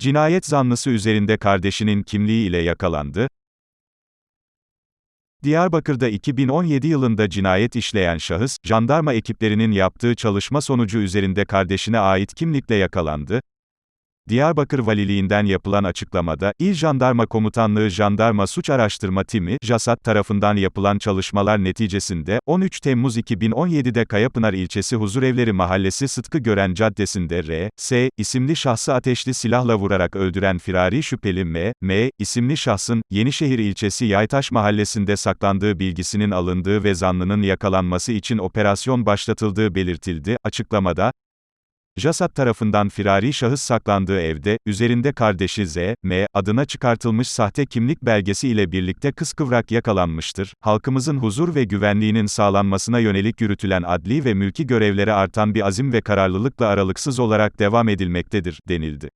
Cinayet zanlısı üzerinde kardeşinin kimliği ile yakalandı. Diyarbakır'da 2017 yılında cinayet işleyen şahıs, jandarma ekiplerinin yaptığı çalışma sonucu üzerinde kardeşine ait kimlikle yakalandı. Diyarbakır Valiliğinden yapılan açıklamada, İl Jandarma Komutanlığı Jandarma Suç Araştırma Timi, JASAT tarafından yapılan çalışmalar neticesinde, 13 Temmuz 2017'de Kayapınar ilçesi Huzurevleri Mahallesi Sıtkı Gören Caddesi'nde R. S. isimli şahsı ateşli silahla vurarak öldüren firari şüpheli M. M. isimli şahsın, Yenişehir ilçesi Yaytaş Mahallesi'nde saklandığı bilgisinin alındığı ve zanlının yakalanması için operasyon başlatıldığı belirtildi. Açıklamada, JASAT tarafından firari şahıs saklandığı evde, üzerinde kardeşi Z, M, adına çıkartılmış sahte kimlik belgesi ile birlikte kıskıvrak yakalanmıştır. Halkımızın huzur ve güvenliğinin sağlanmasına yönelik yürütülen adli ve mülki görevlere artan bir azim ve kararlılıkla aralıksız olarak devam edilmektedir, denildi.